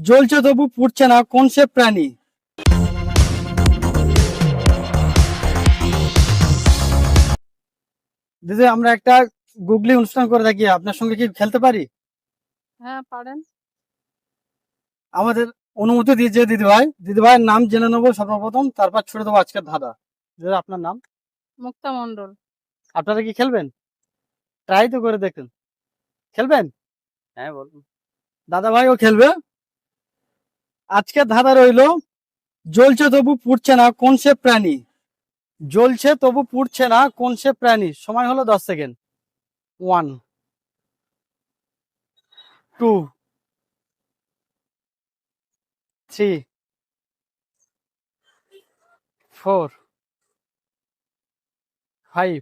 জ্বলছে তবু পুড়ছে না কোন সে প্রাণী? দিদি আমরা একটা গুগলি অনুষ্ঠান করে থাকি আপনার সঙ্গে কি খেলতে পারি? হ্যাঁ পারেন। আমাদের অনুমতি দিয়েছে দিদি ভাই দিদি ভাইয়ের নাম জেনে নেব সর্বপ্রথম তারপর ছুড়ে দেবো আজকের ধাঁধা। দিদি আপনার নাম? মুক্তা মন্ডল আপনারা কি খেলবেন? ট্রাই তো করে দেখুন। খেলবেন? হ্যাঁ বলুন। দাদা ভাইও খেলবে? আজকের ধাঁধা রইল, জ্বলছে তবু পুড়ছে না, কোন সে প্রাণী? জ্বলছে তবু পুড়ছে না, কোন সে প্রাণী? সময় হলো দশ second. One two three four five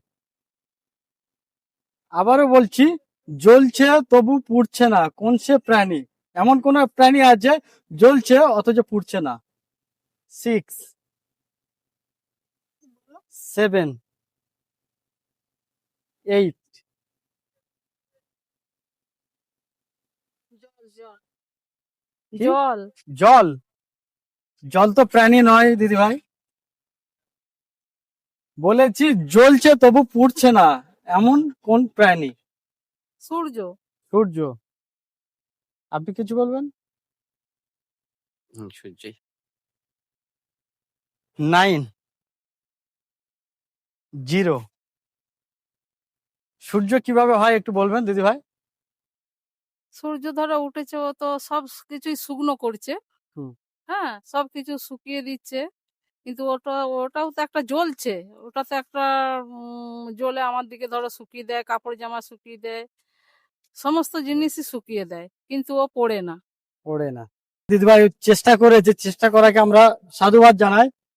আবারও বলছি, জ্বলছে তবু পুড়ছে না, কোন সে প্রাণী? এমন কোন প্রাণী আছে জ্বলছে অথচ পুড়ছে না। সিক্স সেভেন এইট জল জল। জল। তো প্রাণী নয় দিদি ভাই বলেছি জ্বলছে তবু পুড়ছে না এমন কোন প্রাণী? সূর্য। সূর্য। আপনি কিছু বলবেন? হুম, জিরো। সূর্য কীভাবে হয় একটু বলবেন দিদি ভাই? সূর্য ধরো উঠেছে ও তো সব কিছুই শুকনো করছে। হুম। হ্যাঁ সব কিছু শুকিয়ে দিচ্ছে। কিন্তু ওটা ওটাও তো একটা জ্বলছে। ওটা তো একটা উম, জ্বলে আমার দিকে ধরো শুকিয়ে দেয় কাপড় জামা শুকিয়ে দেয়। সমস্ত জিনিসই শুকিয়ে দেয়, কিন্তু ও পড়ে না। পড়ে না। দিদিভাই, চেষ্টা চেষ্টা করেছে চেষ্টা করাকে আমরা সাধুবাদ জানাই।